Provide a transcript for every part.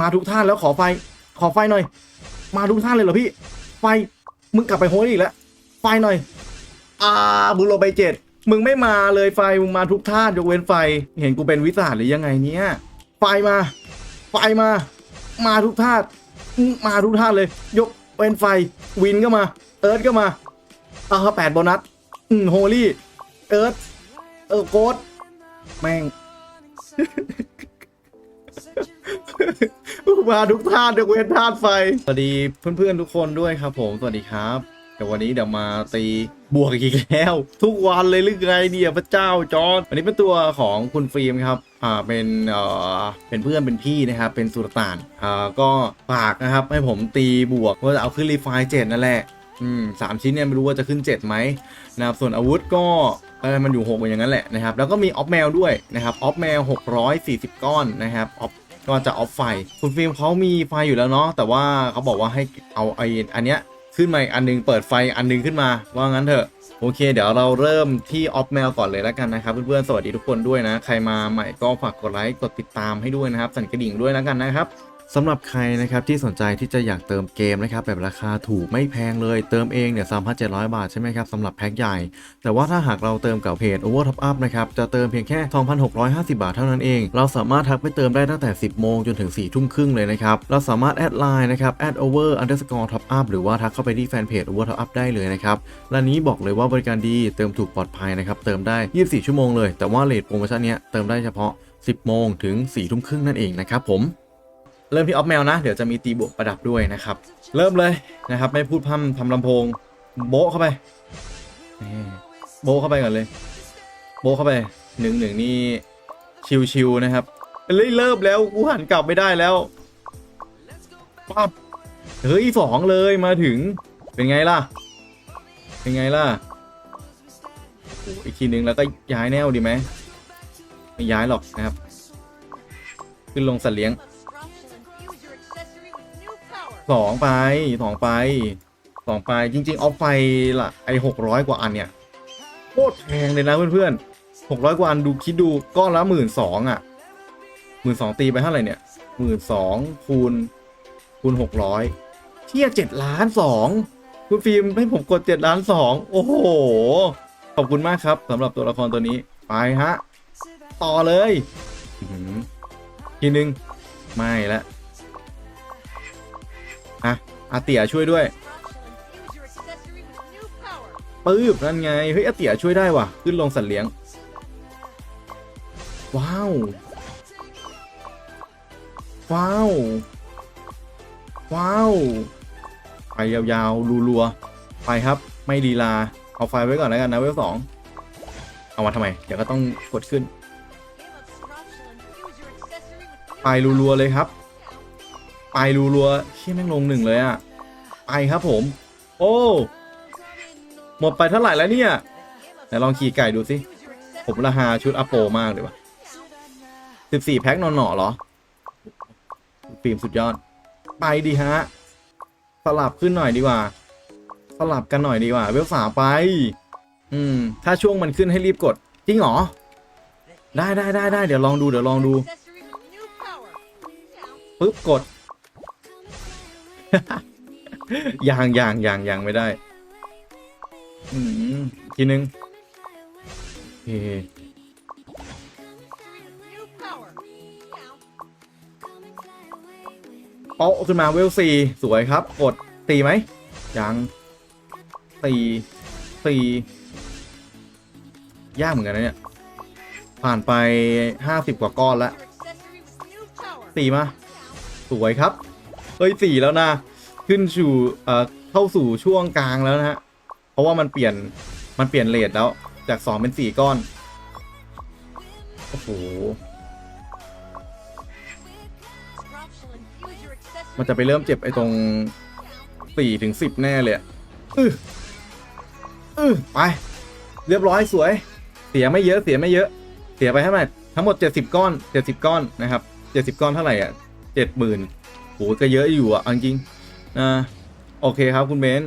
มาทุกท่านแล้วขอไฟ ขอไฟหน่อย มาทุกท่านเลยเหรอพี่ ไฟ มึงกลับไปโฮลี่อีกแล้ว ไฟหน่อย อ่ามึงลงไปเจ็ด มึงไม่มาเลยไฟ มึงมาทุกท่านยกเว้นไฟ เห็นกูเป็นวิสาหรือยังไงเนี่ย ไฟมา ไฟมา มาทุกท่านมาทุกท่านเลย ยกเว้นไฟ วินก็มา เอิร์ธก็มาอ่าแปดโบนัส อืมโฮลี่ เอิร์ธเออโกดแม่ง มาทุกท่านยกเว้นธาไฟ สวัสดีเพื่อนๆทุกคนด้วยครับผม สวัสดีครับ แต่วันนี้เดี๋ยวมาตีบวกอีกแล้ว ทุกวันเลยหรือไงเนี่ยพระเจ้าจอร์ดอันนี้เป็นตัวของคุณฟิล์มครับ อ่า เป็นเอ่อเป็นเพื่อนเป็นพี่นะครับ เป็นสุลต่าน อ่า ก็ฝากนะครับ ให้ผมตีบวกว่าจะเอาขึ้นรีไฟเจ็ดนั่นแหละ อืมสามชิ้นเนี่ยไม่รู้ว่าจะขึ้น7ไหมนะครับ ส่วนอาวุธก็เออมันอยู่6อย่างนั้นแหละนะครับ แล้วก็มีออฟแมวด้วยนะครับ ออฟแมว640 ก้อนนะครับ ออฟ ก็จะออฟไฟคุณฟิล์มเขามีไฟอยู่แล้วเนาะแต่ว่าเขาบอกว่าให้เอาไออันเนี้ยขึ้นมาอันนึงเปิดไฟอันนึงขึ้นมาว่างั้นเถอะโอเค เดี๋ยวเราเริ่มที่ออฟแมวก่อนเลยแล้วกันนะครับเพื่อนๆสวัสดีทุกคนด้วยนะ ใครมาใหม่ก็ฝากกดไลค์กดติดตามให้ด้วยนะครับสั่นกระดิ่งด้วยแล้วกันนะครับ สำหรับใครนะครับที่สนใจที่จะอยากเติมเกมนะครับแบบราคาถูกไม่แพงเลยเติมเองเนี่ย3,700 บาทใช่ไหมครับสำหรับแพ็คใหญ่ แต่ว่าถ้าหากเราเติมกับเพจ Over Top Up นะครับจะเติมเพียงแค่ 2,650 บาทเท่านั้นเอง เราสามารถทักไปเติมได้ตั้งแต่ 10 โมงจนถึง 4 ทุ่มครึ่งเลยนะครับ เราสามารถแอดไลน์นะครับ add over underscore top up หรือว่าทักเข้าไปที่แฟนเพจ Over Top Up ได้เลยนะครับและนี้บอกเลยว่าบริการดีเติมถูกปลอดภัยนะครับเติมได้ 24 ชั่วโมงเลยแต่ว่าเลทโปรโมชั่นเนี้ยเติมได้เฉพาะ 10 โมงถึง 4 ทุ่มครึ่งนั่นเองนะครับผม เริ่มที่ออฟแมวนะ เดี๋ยวจะมีตีบวกประดับด้วยนะครับ เริ่มเลยนะครับ ไม่พูดพร่ำทำลำโพง โบะเข้าไป โบะเข้าไปก่อนเลย โบะเข้าไปหนึ่งหนึ่งนี่ชิวๆนะครับเฮ้ยเริ่มแล้วกูหันกลับไม่ได้แล้วปั๊บเฮ้ยสองเลยมาถึงเป็นไงล่ะ เป็นไงล่ะโอ้ยอีกทีหนึ่งแล้วก็ย้ายแนวดีไหมไม่ย้ายหรอกนะครับ ขึ้นลงสัตว์เลี้ยง สองไปสองไปสองไปจริง ๆ ออฟไฟละไอหกร้อยกว่าอันเนี่ยโคตรแพงเลยนะเพื่อนๆหกร้อยกว่าอันดูคิดดูก้อนละหมื่นสองอะหมื่นสองตีไปเท่าไหร่เนี่ยหมื่นสองคูณคูณหกร้อยเที่ยเจ็ดล้านสองคุณฟิล์มให้ผมกดเจ็ดล้านสองโอ้โห ขอบคุณมากครับสำหรับตัวละครตัวนี้ ไปฮะ ต่อเลยอื้อหือทีนึง ไม่ละ อาเตียช่วยด้วยปื๊บนั่นไง เฮ้ยอาเตียช่วยได้ว่ะ ขึ้นลงสัตว์เลี้ยง ว้าว ว้าว ว้าว ไปยาวๆรัวๆ ไปครับ ไม่ลีลา เอาไฟไว้ก่อนแล้วกันนะเวลสอง เอามาทำไม เดี๋ยวก็ต้องกดขึ้น ไปรัวๆเลยครับ ไปรัวๆเชี่ยแม่งลงหนึ่งเลยอะไปครับผม โอ้ หมดไปเท่าไหร่แล้วเนี่ยไหนลองขี่ไก่ดูสิ ผมราคาชุดอโปมากเลยวะสิบสี่แพ็คนอนหน่อเหรอฟิล์มสุดยอด ไปดีฮะ สลับขึ้นหน่อยดีกว่า สลับกันหน่อยดีกว่า เวลสาไป อืม ถ้าช่วงมันขึ้นให้รีบกด จริงเหรอ ได้ได้ได้ได้เดี๋ยวลองดูเดี๋ยวลองดู ปึ๊บกด ยังยังยังยังไม่ได้อืมทีนึงโอเคเปาะขึ้นมาเวลสี่สวยครับ กดตีไหมยังตีตียากเหมือนกันนะเนี่ย ผ่านไปห้าสิบกว่าก้อนแล้วตีมา สวยครับ เฮ้ยสี่แล้วนะ ขึ้นสู่เอ่อเข้าสู่ช่วงกลางแล้วนะฮะ เพราะว่ามันเปลี่ยนมันเปลี่ยนเลทแล้ว จากสองเป็นสี่ก้อน โอ้โห มันจะไปเริ่มเจ็บไอ้ตรงสี่ถึงสิบแน่เลยอืออือไป เรียบร้อยสวย เสียไม่เยอะเสียไม่เยอะ เสียไปเท่าไหร่ทั้งหมดเจ็ดสิบก้อนเจ็ดสิบก้อนนะครับเจ็ดสิบก้อนเท่าไหร่อะเจ็ดหมื่น โหก็เยอะอยู่อะจริงนะโอเคครับคุณเบน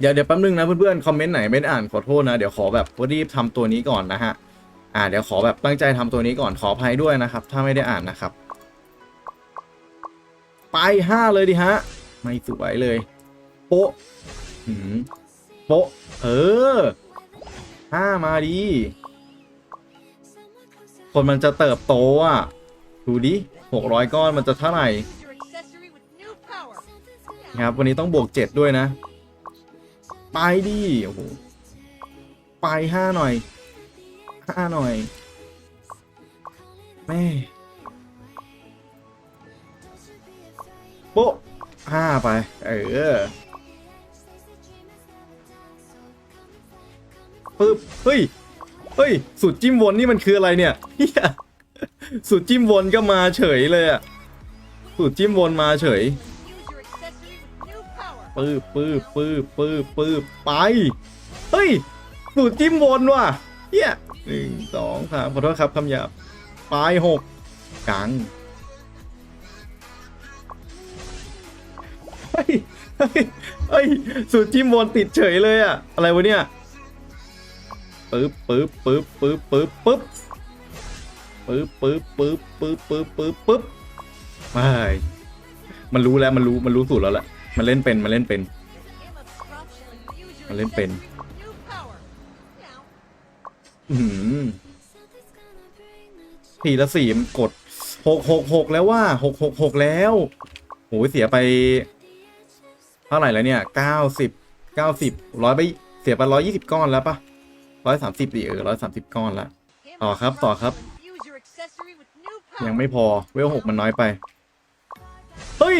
เดี๋ยวเดี๋ยวแป๊บนึงนะเพื่อนๆคอมเมนต์ไหนไม่ได้อ่านขอโทษนะ เดี๋ยวขอแบบรีบทำตัวนี้ก่อนนะฮะอ่าเดี๋ยวขอแบบตั้งใจทำตัวนี้ก่อนขออภัยด้วยนะครับ ถ้าไม่ได้อ่านนะครับ ไปห้าเลยดิฮะ ไม่สวยเลย โป๊ะหืมโป๊ะเออห้ามาดีคนมันจะเติบโตอะ ดูดิหกร้อยก้อนมันจะเท่าไหร่ นะครับ วันนี้ต้องบวกเจ็ดด้วยนะ ไปดิโอ้โหไปห้าหน่อยห้าหน่อยแม่โป๊ะห้าไป เออปึ๊บเฮ้ยเฮ้ยสูตรจิ้มวนนี่มันคืออะไรเนี่ยสูตรจิ้มวนก็มาเฉยเลยอะสูตรจิ้มวนมาเฉย ปื้บปื้บปื้บปื้บปื้บไป เฮ้ย สูตรจิ้มวนว่ะเฮียหนึ่งสองสามขอโทษครับคำหยาบปลายหกกลางเฮ้ยเฮ้ยเฮ้ยสูตรจิ้มวนติดเฉยเลยอะอะไรวะเนี่ยปึ๊บปึ๊บปึ๊บปึ๊บปึ๊บปึ๊บปึ๊บปึ๊บปึ๊บปึ๊บปึ๊บปึ๊บปึ๊บไม่มันรู้แล้วมันรู้มันรู้สูตรแล้วแหละ มันเล่นเป็นมันเล่นเป็น Game of Scrubs. Use your Mà lên pin. accessory with new power. Now, อื้อหือทีละสี่กดหกหกหกแล้วว่าหกหกหกแล้วโหเสียไป เท่าไหร่แล้วเนี่ยเก้าสิบเก้าสิบร้อยไปเสียไปร้อยยี่สิบก้อนแล้วปะร้อยสามสิบดิเออร้อยสามสิบก้อนละต่อครับต่อครับ ยังไม่พอเวลหกมันน้อยไป เฮ้ย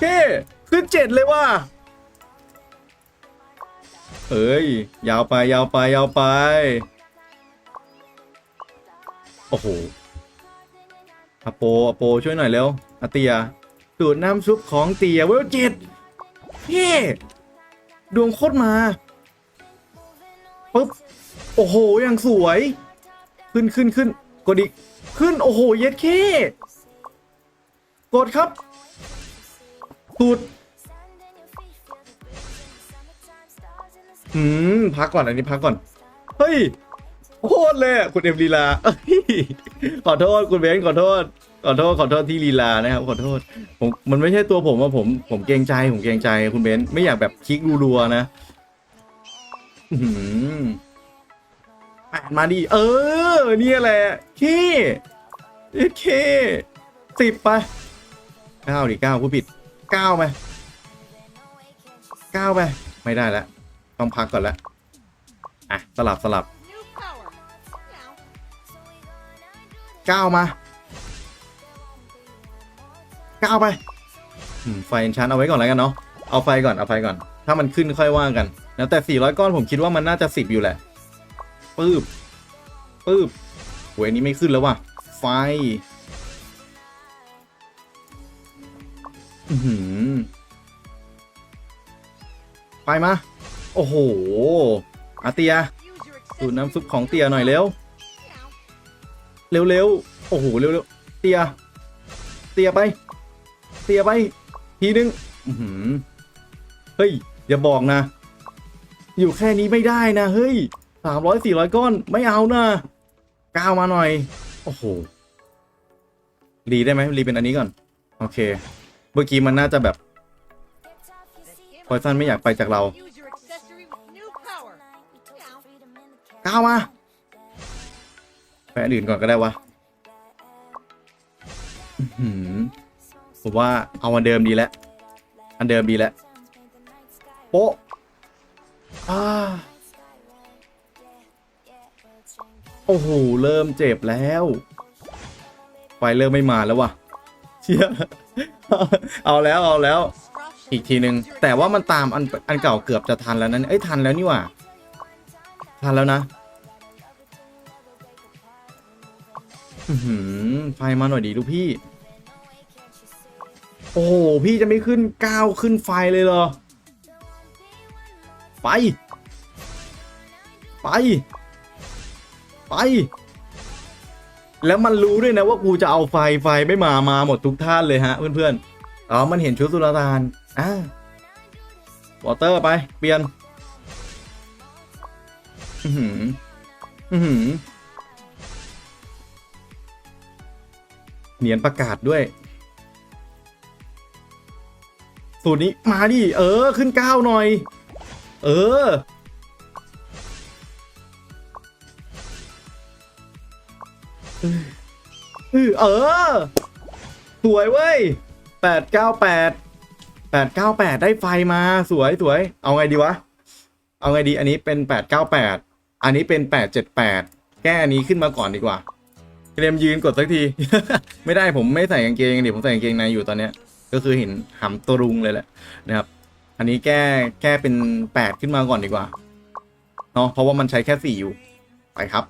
เก้ ขึ้นเจ็ดเลยว่ะเอ้ย ยาวไปยาวไปยาวไป โอ้โหอโปอโปช่วยหน่อยเร็วอาเตียสูตรน้ำซุปของเตียเวลเจ็ดเฮ้ดวงโคตรมาปุ๊บโอ้โหอยังสวย ขึ้นขึ้นขึ้นกดอีกขึ้นโอ้โหเย็ดเคกดครับสูตร อืมพักก่อนอันนี้พักก่อน เฮ้ยโคตรเลยคุณเอ็มลีลาขอโทษคุณเบนซ์ขอโทษ ขอโทษขอโทษที่ลีลานะครับ ขอโทษผมมันไม่ใช่ตัวผมอะผมผมเกรงใจผมเกรงใจคุณเบนซ์ไม่อยากแบบคลิกรัวๆนะหืออ่านมาดิเออเนี่ยแหละเคเคสิบไปเก้าดิเก้าผู้ผิดเก้าไปเก้าไป ไม่ได้แล้ว ต้องพักก่อนแล้วอะ สลับสลับเก้ามาเก้าไปไฟเอนชานเอาไว้ก่อนแล้วกันเนาะเอาไฟก่อนเอาไฟก่อน ถ้ามันขึ้นค่อยว่ากันแล้วแต่ 400 ก้อนผมคิดว่ามันน่าจะ 10 อยู่แหละปื๊บปื๊บหอันนี้ไม่ขึ้นแล้วว่ะ ไฟอือหือไปมา โอ้โหอาเตียสูตรน้ำซุปของเตียหน่อยเร็ว เร็วๆ โอ้โห เร็วๆ เตีย เตียไป เตียไป ทีนึงเฮ้ย อย่าบอกนะ อยู่แค่นี้ไม่ได้นะ เฮ้ยสามร้อยสี่ร้อยก้อน ไม่เอานะก้าวมาหน่อย โอ้โห รีได้ไหมรีเป็นอันนี้ก่อน โอเค เมื่อกี้มันน่าจะแบบพอยซันไม่อยากไปจากเรา ก้าวมาไปอันอื่นก่อนก็ได้วะผมว่าเอาอันเดิมดีแล้ว อันเดิมดีแล้ว โป๊ะอ่าโอ้โห เริ่มเจ็บแล้ว ไฟเริ่มไม่มาแล้ววะเชี่ยเอาแล้วเอาแล้ว อีกทีนึงแต่ว่ามันตามอันอันเก่าเกือบจะทันแล้วนั้นเอ้ยทันแล้วนี่ว่า ทันแล้วนะหือไฟมาหน่อยดีลูกพี่ โอ้โห พี่จะไม่ขึ้นก้าวขึ้นไฟเลยเหรอ ไป ไป ไป แล้วมันรู้ด้วยนะว่ากูจะเอาไฟไฟไม่มามาหมดทุกท่านเลยฮะ เพื่อนๆอ๋อมันเห็นชุดสุลตานอ่าวอเตอร์ไป เปลี่ยน อือหือ อือหือเนียนประกาศด้วย สูตรนี้มาดิ เออ ขึ้นเก้าหน่อย เออ เออ สวยเว้ยแปดเก้าแปดแปดเก้าแปดได้ไฟมาสวยสวย เอาไงดีวะ เอาไงดีอันนี้เป็นแปดเก้าแปด อันนี้เป็นแปดเจ็ดแปดแก้อันนี้ขึ้นมาก่อนดีกว่าเรมยืนกดสักที ไม่ได้ผมไม่ใส่กางเกงเดิผมใส่กางเกงในอยู่ตอนเนี้ย ก็คือเห็นหำตัวรุงเลยแหละนะครับ อันนี้แก้แก้เป็นแปดขึ้นมาก่อนดีกว่าเนาะเพราะว่ามันใช้แค่สีอยู่ ไปครับ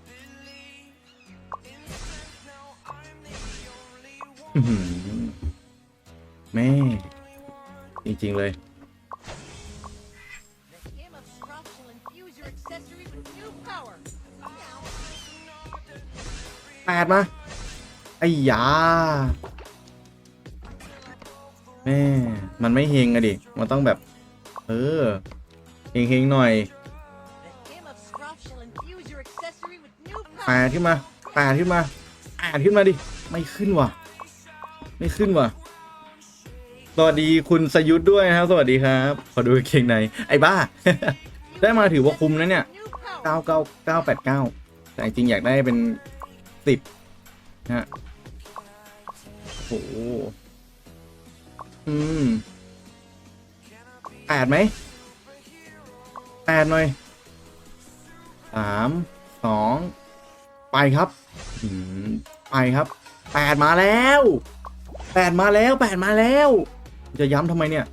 แม่ จริง ๆ เลย แปดมาไอ้ยาแม่มันไม่เฮงอะดิ มันต้องแบบ เออเฮงเฮงหน่อยแปดขึ้นมาแปดขึ้นมาแปดขึ้นมาดิ ไม่ขึ้นว่ะ ไม่ขึ้นว่ะ สวัสดีคุณสยุทธด้วยนะครับ สวัสดีครับ ขอดูกางเกงใน ไอ้บ้า ได้มาถือว่าคุ้มนะเนี่ยเก้าเก้าเก้าแปดเก้าแต่จริงอยากได้เป็น สิบนะฮะโอ้โหอืมแปดไหมแปดหน่อยสามสองไปครับอืมไปครับแปดมาแล้วแปดมาแล้วแปดมาแล้ว จะย้ำทำไมเนี่ย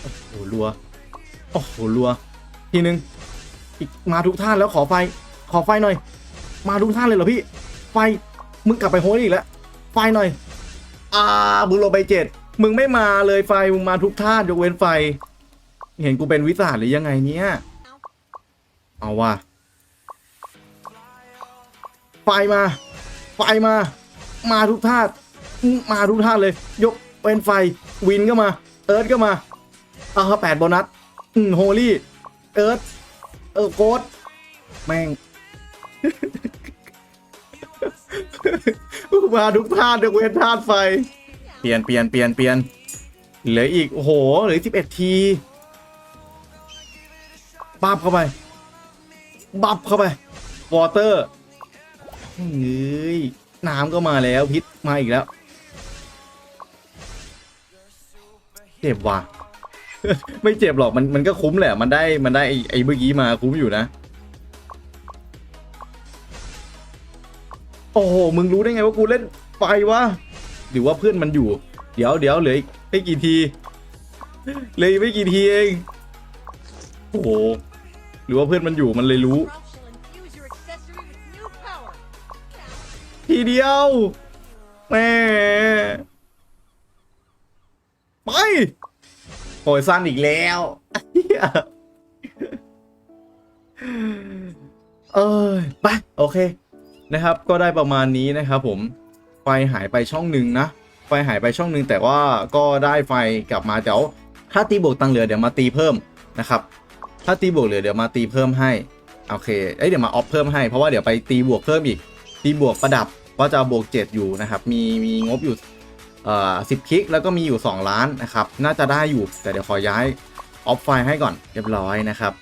โอ้โหรัว โอ้โหรัว ทีหนึ่งอีกมาทุกท่านแล้วขอไฟ ขอไฟหน่อย มาทุกท่านเลยเหรอพี่ ไฟ มึงกลับไปโฮสอีกแล้ว ไฟหน่อย อ่า มึงลงไปเจ็ด มึงไม่มาเลยไฟ มึงมาทุกท่านยกเว้นไฟ เห็นกูเป็นวิสาหรือยังไงเนี่ย เอาว่ะ ไฟมา ไฟมา มาทุกท่านมาทุกท่านเลย ยกเว้นไฟ วินก็มา เอิร์ธก็มา เอาแปดโบนัส อืมโฮลี่ เอิร์ธเออโกดแม่งมาทุกธาตุยกเว้นธาตุไฟ เปลี่ยนเปลี่ยนเปลี่ยนเปลี่ยนเหลืออีก โอ้โหเหลือสิบเอ็ดทีบับเข้าไป บับเข้าไป วอเตอร์เฮ้ยน้ำก็มาแล้วพิษมาอีกแล้ว เจ็บว่ะ ไม่เจ็บหรอกมันมันก็คุ้มแหละ มันได้มันได้ไอ้ไอ้เมื่อกี้มาคุ้มอยู่นะ โอ้โห มึงรู้ได้ไงว่ากูเล่นไฟวะหรือว่าเพื่อนมันอยู่ เดี๋ยวเดี๋ยวเหลืออีกไม่กี่ทีเหลยไม่กี่ทีเอง โอ้โห หรือว่าเพื่อนมันอยู่มันเลยรู้ ทีเดียวแม่ไป โอยสั้นอีกแล้วเหี้ยเอ้ยไปโอเคนะครับ ก็ได้ประมาณนี้นะครับผมไฟหายไปช่องหนึ่งนะ ไฟหายไปช่องหนึ่งแต่ว่าก็ได้ไฟกลับมาเดี๋ยวถ้าตีบวกตังเหลือเดี๋ยวมาตีเพิ่มนะครับ ถ้าตีบวกเหลือเดี๋ยวมาตีเพิ่มให้โอเคเอ้ยเดี๋ยวมาออฟเพิ่มให้เพราะว่าเดี๋ยวไปตีบวกเพิ่มอีก ตีบวกประดับก็จะบวก 7 อยู่นะครับ มีมีงบอยู่ เอ่อสิบคลิกแล้วก็มีอยู่ 2 ล้านนะครับ น่าจะได้อยู่แต่เดี๋ยวขอย้ายออฟไฟล์ให้ก่อนเรียบร้อยนะครับ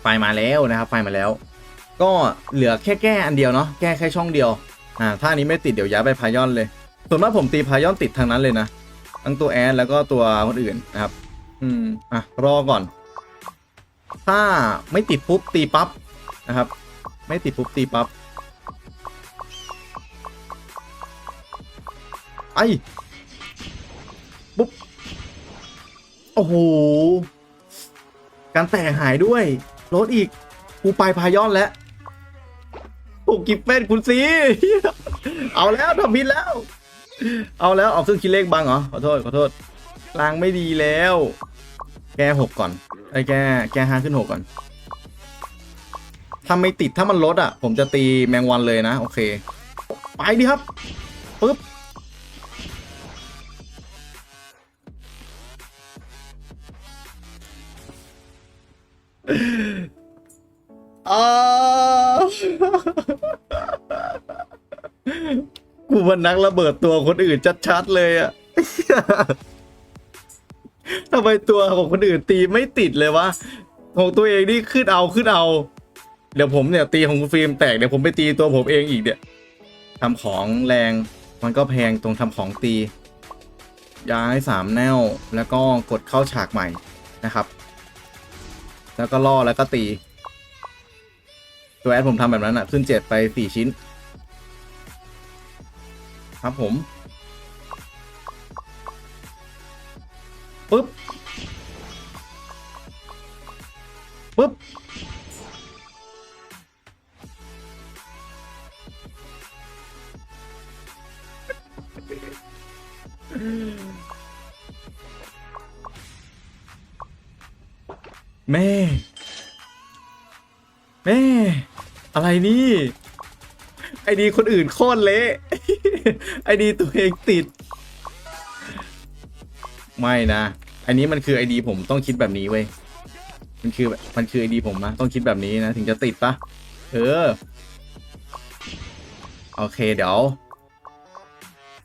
ไฟล์มาแล้วนะครับไฟล์มาแล้ว ก็เหลือแค่แก้อันเดียวเนาะแก้แค่ช่องเดียวอ่าถ้าอันนี้ไม่ติดเดี๋ยวย้ายไปพายอนเลย ส่วนมากผมตีพายอนติดทางนั้นเลยนะทั้งตัวแอดแล้วก็ตัวคนอื่นนะครับ อืมอะรอก่อน ถ้าไม่ติดปุ๊บตีปั๊บนะครับ ไม่ติดปุ๊บตีปั๊บ ไอปุ๊บ โอ้โห การแตกหายด้วยลดอีก กูไปพายอนแล้วโอ้กิฟเป็นคุณซีเอาแล้วทำผิดแล้ว เอาแล้วเอาซึ่งคิดเลขบังเหรอ ขอโทษ ขอโทษลางไม่ดีแล้ว แกหกก่อน ไอ้แก แกห้าขึ้นหกก่อนถ้าไม่ติดถ้ามันลดอะ ผมจะตีแมงวันเลยนะ โอเค ไปดิครับปึ๊บ อากูมันนักระเบิดตัวคนอื่นชัดๆเลยอะทำไมตัวของคนอื่นตีไม่ติดเลยวะ ของตัวเองนี่ขึ้นเอาขึ้นเอา เดี๋ยวผมเนี่ยตีของคุณฟิล์มแตกเดี๋ยวผมไปตีตัวผมเองอีกเนี่ยทำของแรงมันก็แพงตรงทำของตี ย้ายสามแนวแล้วก็กดเข้าฉากใหม่นะครับ แล้วก็ล่อแล้วก็ตี ตัวแอดผมทำแบบนั้นอะขึ้นเจ็ดไปสี่ชิ้น ครับผม ปุ๊บ นี่ ไอดีคนอื่นโคตรเละไอดีตัวเองติด ไม่นะ อันนี้มันคือไอดีผมต้องคิดแบบนี้เว้ย มันคือมันคือไอดีผมนะต้องคิดแบบนี้นะ ถึงจะติดปะเออ โอเคเดี๋ยว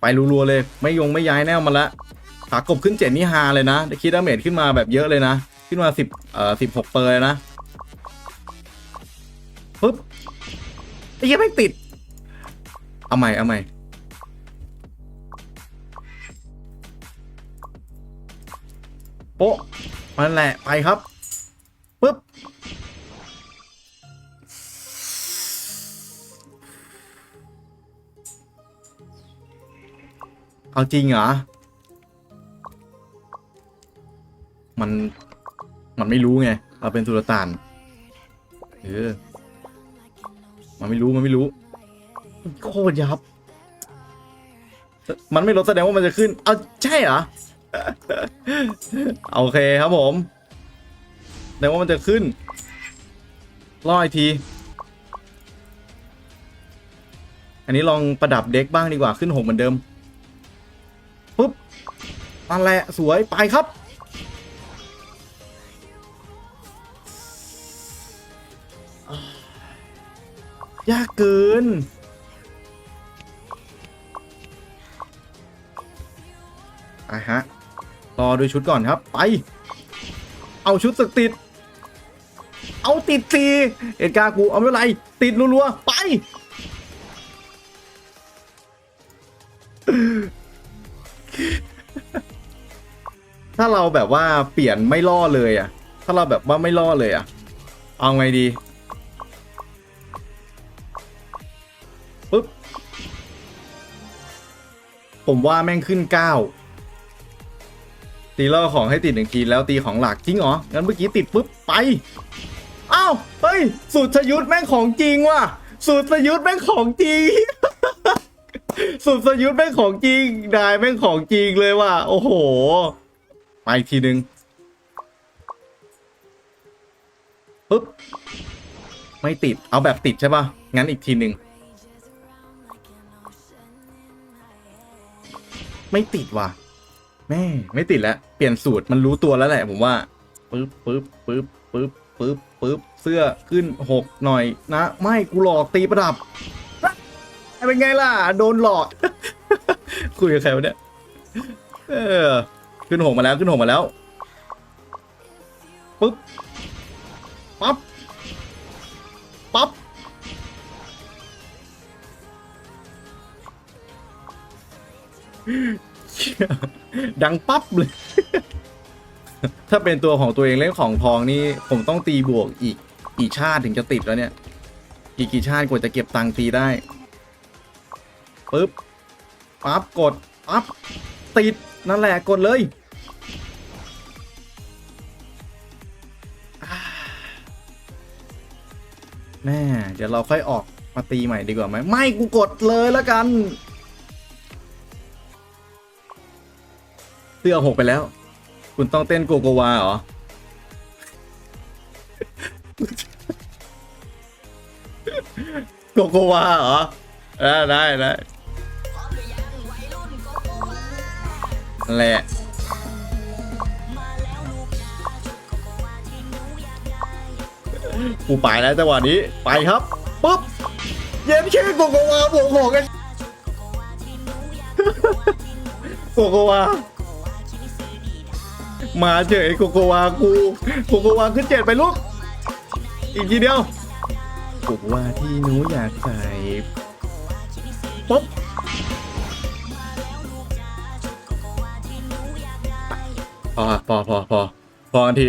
ไปรัวๆเลย ไม่ยงไม่ย้ายแนวมาละขากบขึ้นเจ็ดนี่ฮาเลยนะได้คิดดาเมจขึ้นมาแบบเยอะเลยนะ ขึ้นมาสิบเอ่อสิบหกเปอร์เลยนะ ปึ๊บไอ้เหี้ยังไม่ติด เอาใหม่ เอาใหม่ โป๊ะมันแหละ ไปครับปึ๊บเอาจริงเหรอ มัน มันไม่รู้ไง เราเป็นสุลต่าน เออ มันไม่รู้มันไม่รู้โคตรยับ มันไม่ลดแสดงว่ามันจะขึ้น เอาใช่เหรอ โอเคครับผมแสดงว่ามันจะขึ้นรออีกที อันนี้ลองประดับเด็กบ้างดีกว่าขึ้นหกเหมือนเดิมปุ๊บนั่นแหละสวยไปครับ ยากเกิน ไปฮะ รอดูชุดก่อนครับ ไป เอาชุดสึกติด เอาติดสีเอ็ดการ์กู เอาไม่เป็นไร ติดรัวๆ ไปถ้าเราแบบว่าเปลี่ยนไม่ล่อเลยอะถ้าเราแบบว่าไม่ล่อเลยอะเอาไงดี ผมว่าแม่งขึ้นเก้าตีล่อของให้ติดหนึ่งทีแล้วตีของหลักจริงเหรอ งั้นเมื่อกี้ติดปุ๊บไป อ้าว เฮ้ย สูตรสยุทธแม่งของจริงว่ะ สูตรสยุทธแม่งของจริง สูตรสยุทธแม่งของจริงได้แม่งของจริงเลยว่ะ โอ้โห ไปอีกทีหนึ่งปุ๊บ ไม่ติด เอาแบบติดใช่ป่ะ งั้นอีกทีหนึ่ง ไม่ติดว่ะ แม่ไม่ติดแล้ว เปลี่ยนสูตรมันรู้ตัวแล้วแหละผมว่าปึ๊บปึ๊บปึ๊บปึ๊บปึ๊บปึ๊บเสื้อขึ้นหกหน่อยนะ ไม่กูหลอกตีประดับเป็นไงล่ะ โดนหลอก คุยกับใครวะเนี่ยเออขึ้นหกมาแล้วขึ้นหกมาแล้วปึ๊บปั๊บ ดังปั๊บเลย ถ้าเป็นตัวของตัวเองเล่นของทองนี่ผมต้องตีบวกอีกกี่ชาติถึงจะติดแล้วเนี่ย อีกกี่ชาติกว่าจะเก็บตังค์ตีได้ปึ๊บปั๊บกดปั๊บติดนั่นแหละกดเลยแม่เดี๋ยวเราค่อยออกมาตีใหม่ดีกว่าไหมไม่กูกดเลยแล้วกัน เสื้อหกไปแล้ว คุณต้องเต้นโกโกวาเหรอ โกโกวาเหรอ ได้ได้ได้นั่นแหละกูไปแล้วจังหวะนี้ไปครับปุ๊บเย็นแค่โกโกวาบวกหกกันโกโกวา มาเฉยโกโกวากูโกโกวาขึ้นเจ็ดไปลูก อีกทีเดียวโกโกวาที่หนูอยากใส่ปุ๊บพอพอพอพอพอที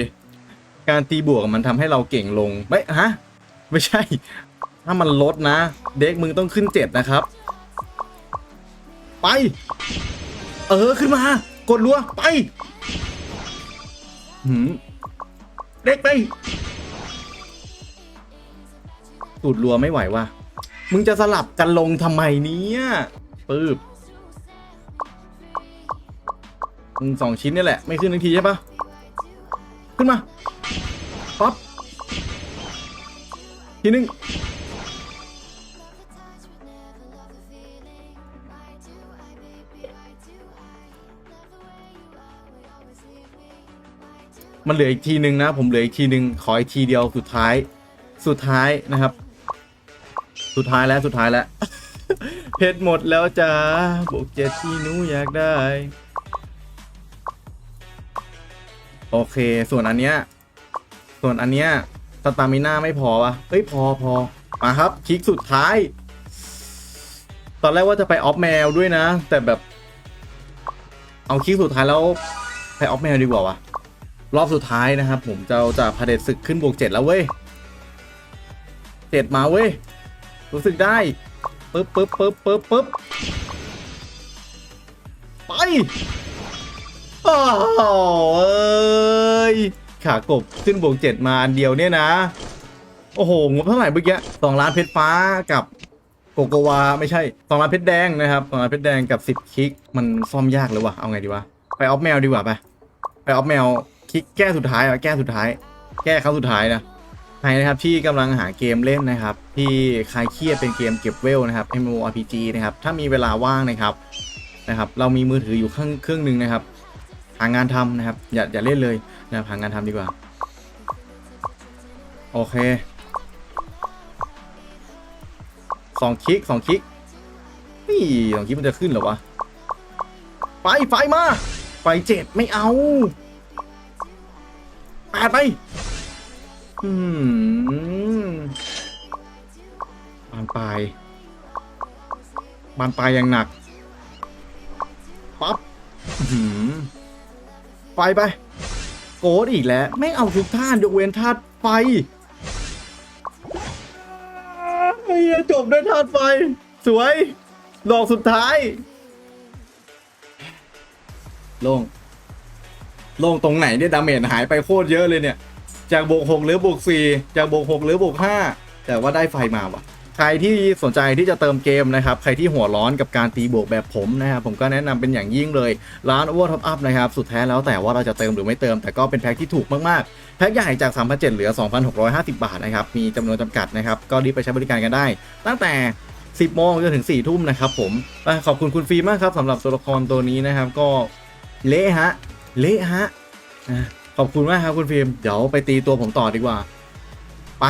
การตีบวกมันทำให้เราเก่งลงไม่ฮะ ไม่ใช่ ถ้ามันลดนะ เด็กมึงต้องขึ้นเจ็ดนะครับ ไป เออ ขึ้นมา กดรัว ไป หืมเด็กไปสูดรัวไม่ไหวว่ะ มึงจะสลับกันลงทำไมเนี่ยปืบมึงสองชิ้นนี่แหละ ไม่ขึ้นทันทีใช่ปะขึ้นมาปั๊บทีหนึง มันเหลืออีกทีหนึ่งนะ ผมเหลืออีกทีหนึ่งขออีกทีเดียวสุดท้าย สุดท้ายนะครับ สุดท้ายแล้วสุดท้ายแล้ว เพชรหมดแล้วจ้าบวกเจ็ดที่หนูอยากได้ โอเค ส่วนอันเนี้ยส่วนอันเนี้ยสตามิน่าไม่พอวะเอ้ยพอพอมาครับคลิกสุดท้าย ตอนแรกว่าจะไปออฟแมวด้วยนะ แต่แบบ เอาคลิกสุดท้ายแล้วไปออฟแมวดีกว่าวะ รอบสุดท้ายนะครับ ผมจะเอาจากพาเดชศึกขึ้นบวกเจ็ดแล้วเว้ยเจ็ดมาเว้ย รู้สึกได้ปึ๊บปึ๊บปึ๊บปึ๊บปึ๊บไปโอ้เอ้ยขากบขึ้นบวกเจ็ดมาอันเดียวเนี่ยนะ โอ้โหงบเท่าไหร่เมื่อกี้สองล้านเพชรฟ้ากับโกโกวาไม่ใช่สองล้านเพชรแดงนะครับสองล้านเพชรแดงกับสิบคลิก มันซ่อมยากเลยวะเอาไงดีวะ ไปออฟแมวดีกว่าไป ไปออฟแมว คลิกแก้สุดท้ายอะแก้สุดท้าย แก้ครั้งสุดท้ายนะใครนะครับที่กำลังหาเกมเล่นนะครับ ที่คลายเครียดเป็นเกมเก็บเวลนะครับ MMORPG นะครับ ถ้ามีเวลาว่างนะครับนะครับ เรามีมือถืออยู่เครื่องเครื่องหนึ่งนะครับ หางานทำนะครับ อย่าอย่าเล่นเลยนะครับหางานทำดีกว่า โอเคสองคลิกสองคลิกนี่สองคลิกมันจะขึ้นหรอวะไฟไฟมาไฟเจ็ดไม่เอา แปดไป อืมบานปลายบานปลายอย่างหนัก ปั๊บอื้อหือไฟไป โกดอีกแล้ว ไม่เอาทุกท่านยกเว้นธาตุไฟไอ้จบด้วยธาตุไฟ สวย ดอกสุดท้าย ลง โล่งตรงไหนเนี่ยดาเมจหายไปโคตรเยอะเลยเนี่ย จากบวกหกหรือบวกสี่จากบวกหกหรือบวกห้าแต่ว่าได้ไฟมาว่ะ ใครที่สนใจที่จะเติมเกมนะครับ ใครที่หัวร้อนกับการตีบวกแบบผมนะครับ ผมก็แนะนำเป็นอย่างยิ่งเลย ร้าน Over Top Up นะครับ สุดแท้แล้วแต่ว่าเราจะเติมหรือไม่เติม แต่ก็เป็นแพ็คที่ถูกมากๆ แพ็คใหญ่จาก 3,700เหลือ 2,650 บาทนะครับ มีจำนวนจำกัดนะครับ ก็รีบไปใช้บริการกันได้ ตั้งแต่ 10โมงจนถึง4ทุ่มนะครับผมขอบคุณคุณฟีมากครับสำหรับตัวละครตัวนี้นะครับก็เละฮะ เละฮะอะขอบคุณมากครับคุณฟิล์มเดี๋ยวไปตีตัวผมต่อดีกว่าไป